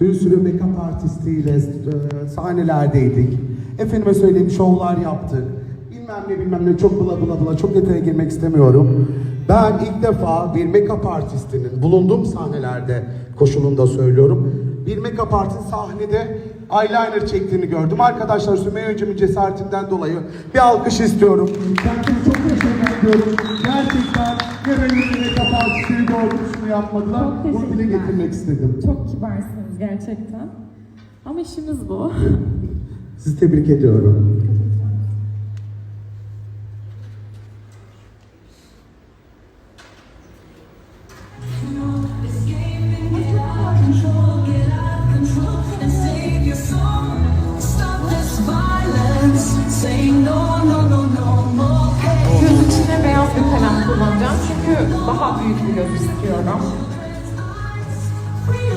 Bir sürü make-up artistiyle e, sahnelerdeydik. Efendime söyleyeyim şovlar yaptık. Bilmem ne bilmem ne çok bula bula bula çok detaya girmek istemiyorum. Ben ilk defa bir make-up artistinin bulunduğum sahnelerde koşulunda söylüyorum. Bir make-up artist sahnede eyeliner çektiğini gördüm. Arkadaşlar Sümeyye Öncüm'ün cesaretinden dolayı bir alkış istiyorum. Kendimi çok teşekkür ediyorum. Gerçekten make-up artistini gördüm şunu yapmadılar. Bunu dile getirmek istedim. Çok kibarsınız gerçekten. Ama işimiz bu. Sizi tebrik ediyorum. Göz içine beyaz daha büyük bir göz istiyorum.